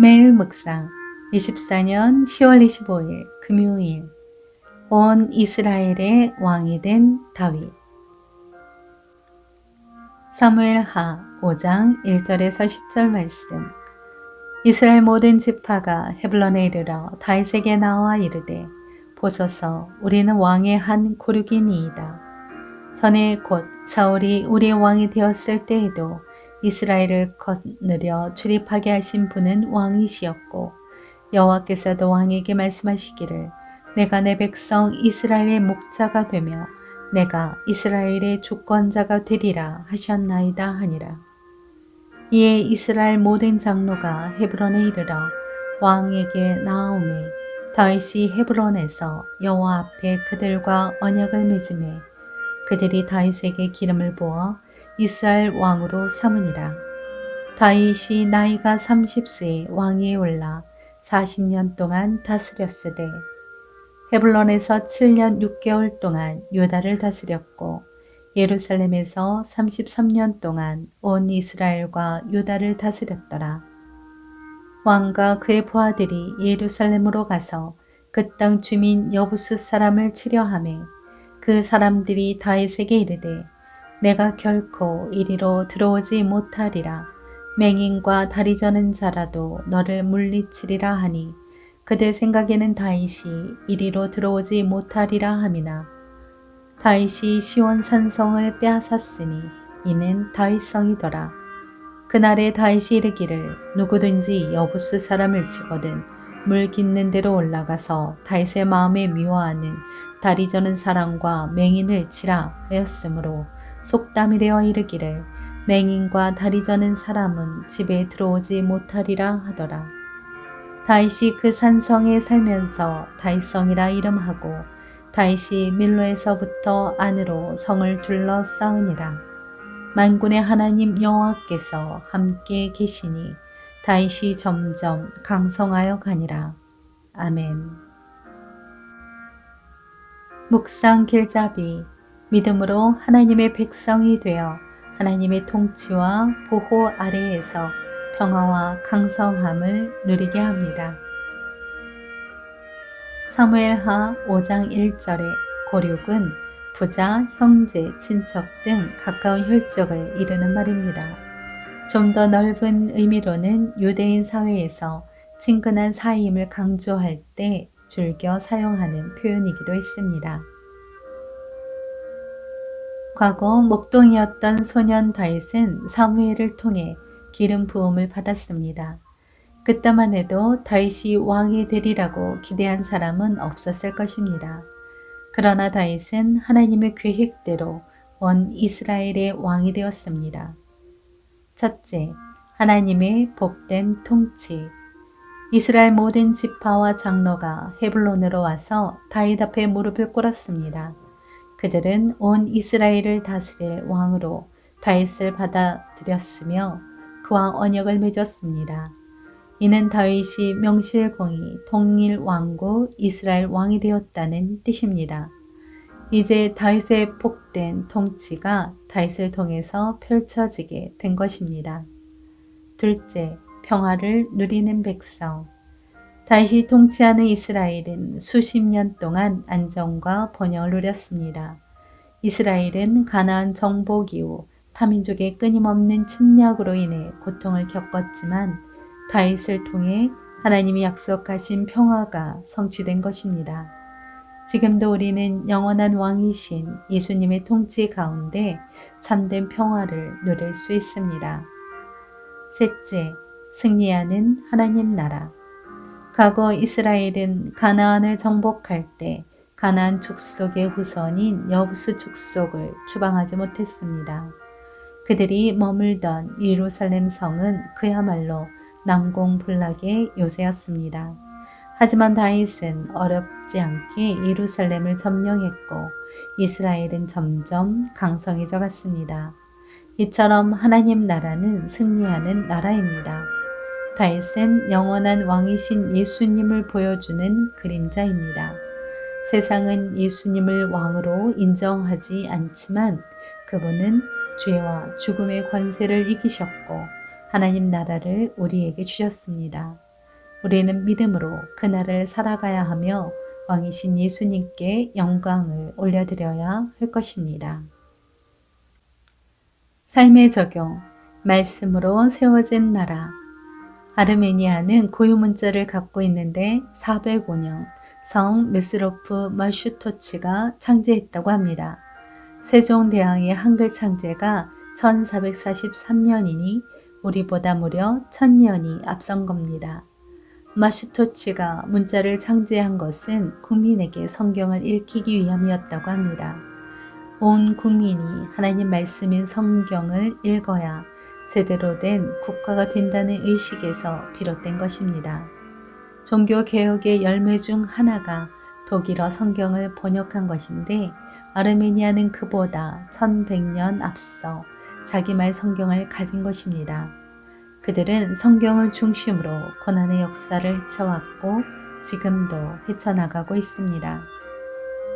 매일 묵상. 24년 10월 25일 금요일. 온 이스라엘의 왕이 된 다윗. 사무엘 하 5장 1절에서 10절 말씀. 이스라엘 모든 지파가 헤블론에 이르러 다윗에게 나와 이르되 보소서 우리는 왕의 한 고륙이니이다. 전에 곧 사울이 우리의 왕이 되었을 때에도 이스라엘을 거느려 출입하게 하신 분은 왕이시였고 여호와께서도 왕에게 말씀하시기를 내가 내 백성 이스라엘의 목자가 되며 내가 이스라엘의 주권자가 되리라 하셨나이다 하니라. 이에 이스라엘 모든 장로가 헤브론에 이르러 왕에게 나오매 다윗이 헤브론에서 여호와 앞에 그들과 언약을 맺음에 그들이 다윗에게 기름을 부어 이스라엘 왕으로 삼으니라. 다윗이 나이가 30세에 왕위에 올라 40년 동안 다스렸으되 헤블론에서 7년 6개월 동안 유다를 다스렸고 예루살렘에서 33년 동안 온 이스라엘과 유다를 다스렸더라. 왕과 그의 부하들이 예루살렘으로 가서 그 땅 주민 여부수 사람을 치려하매 그 사람들이 다윗에게 이르되 내가 결코 이리로 들어오지 못하리라. 맹인과 다리 저는 자라도 너를 물리치리라 하니 그들 생각에는 다윗이 이리로 들어오지 못하리라 함이나. 다윗이 시온 산성을 빼앗았으니 이는 다윗성이더라. 그날에 다윗이 이르기를 누구든지 여부수 사람을 치거든 물 깃는 대로 올라가서 다윗의 마음에 미워하는 다리 저는 사람과 맹인을 치라 하였으므로 속담이 되어 이르기를 맹인과 다리 저는 사람은 집에 들어오지 못하리라 하더라. 다윗이 그 산성에 살면서 다윗성이라 이름하고 다윗이 밀로에서부터 안으로 성을 둘러 쌓으니라. 만군의 하나님 여호와께서 함께 계시니 다윗이 점점 강성하여 가니라. 아멘. 묵상 길잡이 믿음으로 하나님의 백성이 되어 하나님의 통치와 보호 아래에서 평화와 강성함을 누리게 합니다. 사무엘하 5장 1절에 고륙은 부자, 형제, 친척 등 가까운 혈족을 이르는 말입니다. 좀 더 넓은 의미로는 유대인 사회에서 친근한 사이임을 강조할 때 즐겨 사용하는 표현이기도 했습니다. 과거 목동이었던 소년 다윗은 사무엘을 통해 기름 부음을 받았습니다. 그때만 해도 다윗이 왕이 되리라고 기대한 사람은 없었을 것입니다. 그러나 다윗은 하나님의 계획대로 원 이스라엘의 왕이 되었습니다. 첫째, 하나님의 복된 통치. 이스라엘 모든 지파와 장로가 헤블론으로 와서 다윗 앞에 무릎을 꿇었습니다. 그들은 온 이스라엘을 다스릴 왕으로 다윗을 받아들였으며 그와 언약을 맺었습니다. 이는 다윗이 명실공히 통일 왕국 이스라엘 왕이 되었다는 뜻입니다. 이제 다윗의 복된 통치가 다윗을 통해서 펼쳐지게 된 것입니다. 둘째, 평화를 누리는 백성. 다윗이 통치하는 이스라엘은 수십 년 동안 안정과 번영을 누렸습니다. 이스라엘은 가나안 정복 이후 타민족의 끊임없는 침략으로 인해 고통을 겪었지만 다윗을 통해 하나님이 약속하신 평화가 성취된 것입니다. 지금도 우리는 영원한 왕이신 예수님의 통치 가운데 참된 평화를 누릴 수 있습니다. 셋째, 승리하는 하나님 나라. 과거 이스라엘은 가나안을 정복할 때 가나안 족속의 후손인 여부수 족속을 추방하지 못했습니다. 그들이 머물던 예루살렘 성은 그야말로 난공불락의 요새였습니다. 하지만 다윗은 어렵지 않게 예루살렘을 점령했고 이스라엘은 점점 강성해져 갔습니다. 이처럼 하나님 나라는 승리하는 나라입니다. 다윗은 영원한 왕이신 예수님을 보여주는 그림자입니다. 세상은 예수님을 왕으로 인정하지 않지만 그분은 죄와 죽음의 권세를 이기셨고 하나님 나라를 우리에게 주셨습니다. 우리는 믿음으로 그날을 살아가야 하며 왕이신 예수님께 영광을 올려드려야 할 것입니다. 삶의 적용, 말씀으로 세워진 나라. 아르메니아는 고유 문자를 갖고 있는데 405년 성 메스로프 마슈토치가 창제했다고 합니다. 세종대왕의 한글 창제가 1443년이니 우리보다 무려 1000년이 앞선 겁니다. 마슈토치가 문자를 창제한 것은 국민에게 성경을 읽히기 위함이었다고 합니다. 온 국민이 하나님 말씀인 성경을 읽어야 제대로 된 국가가 된다는 의식에서 비롯된 것입니다. 종교 개혁의 열매 중 하나가 독일어 성경을 번역한 것인데 아르메니아는 그보다 1100년 앞서 자기말 성경을 가진 것입니다. 그들은 성경을 중심으로 고난의 역사를 헤쳐왔고 지금도 헤쳐나가고 있습니다.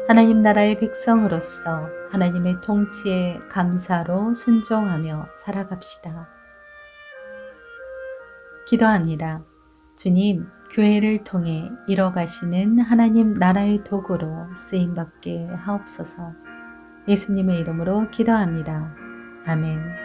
하나님 나라의 백성으로서 하나님의 통치에 감사로 순종하며 살아갑시다. 기도합니다. 주님, 교회를 통해 이뤄가시는 하나님 나라의 도구로 쓰임받게 하옵소서. 예수님의 이름으로 기도합니다. 아멘.